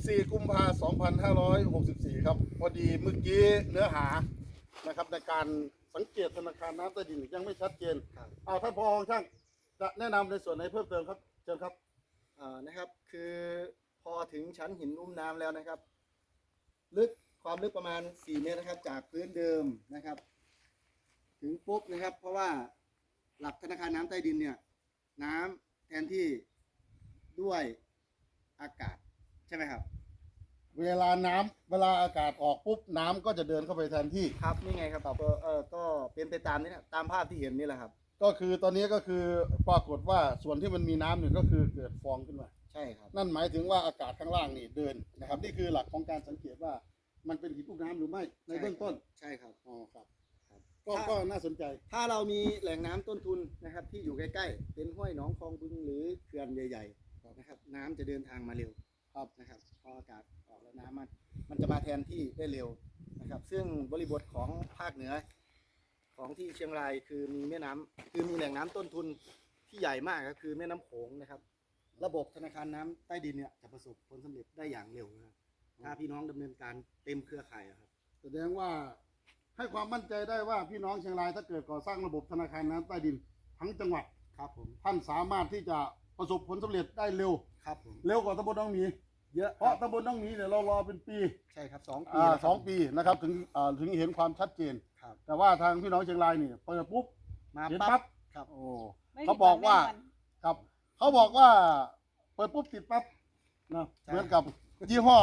14 กุมภา2564 ครับ พอดีเมื่อกี้เนื้อหานะครับในการสังเกตธนาคารน้ำใต้ดินยังไม่ชัดเจนครับ เอาท่านพอช่างจะแนะนำในส่วนไหนเพิ่มเติมครับ เชิญครับ อ่านะครับคือพอถึงชั้นหินอุ้มน้ำแล้วนะครับ ลึกความลึกประมาณ 4 เมตรนะครับ จากพื้นเดิมนะครับ ถึงปุ๊บนะครับ เพราะว่าหลักธนาคารน้ำใต้ดินเนี่ย น้ำแทนที่ด้วยอากาศ ใช่ไหมครับเวลาน้ำเวลาอากาศออกปุ๊บน้ำก็จะเดินเข้าไปแทนที่ ครับนี่ไงครับก็เออก็เป็นไปตามนี้นะตามภาพที่เห็นนี่แหละครับ ก็คือตอนนี้ก็คือปรากฏว่าส่วนที่มันมีน้ำเนี่ยก็คือเกิดฟองขึ้นมา ใช่ครับ นั่นหมายถึงว่าอากาศข้างล่างนี่เดินนะครับ นี่คือหลักของการสังเกตว่ามันเป็นหินลูกน้ำหรือไม่ในเบื้องต้นใช่ครับ อ๋อครับครับ ก็ถ้า ก็น่าสนใจ ถ้าเรามีแหล่งน้ำต้นทุนนะครับ ที่อยู่ใกล้ๆเป็นห้วยหนองคลองบึงหรือเขื่อนใหญ่ๆนะครับน้ำจะเดินทางมาเร็ว ครับนะครับพออากาศออกแล้วน้ำมันมันจะมาแทนที่ได้เร็วนะครับ ซึ่งบริบทของภาคเหนือ ของที่เชียงรายคือมีแม่น้ำคือมีแหล่งน้ำต้นทุนที่ใหญ่มากก็คือแม่น้ำโขงนะครับ ระบบธนาคารน้ำใต้ดินเนี่ยจะประสบผลสำเร็จได้อย่างเร็วนะครับถ้าพี่น้องดำเนินการเต็มเครือข่ายอะครับ แสดงว่าให้ความมั่นใจได้ว่าพี่น้องเชียงรายถ้าเกิดก่อสร้างระบบธนาคารน้ำใต้ดินทั้งจังหวัดครับผมท่านสามารถที่จะ ประสบผลสำเร็จได้เร็ว ครับผมเร็วกว่าตำบลน้องหมีเยอะเพราะตำบลน้องหมีเนี่ยเรารอเป็นปีใช่ครับสองปีอ่าแล้วครับสองปีนะครับถึงอ่าถึงเห็นความชัดเจน ครับ แต่ว่าทางพี่น้องเชียงรายนี่เปิดปุ๊บมาเห็นปั๊ปั๊บบครับ โอ้ ไม่เขาผิดบอกหว่างแน่นอนครับ เขาบอกว่าเปิดปุ๊บติดปั๊บนะเหมือนกับยี่ห้อ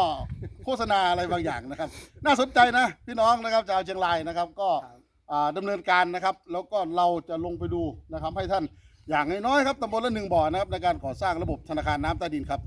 โฆษณาอะไรบางอย่างนะครับ น่าสนใจนะ พี่น้องนะครับชาวเชียงรายนะครับ ก็ ครับ อ่าดำเนินการนะครับ แล้วก็เราจะลงไปดูนะครับ ให้ท่าน อย่างน้อยๆครับตำบลละหนึ่งบ่อนะครับในการก่อสร้างระบบธนาคารน้ำใต้ดินครับ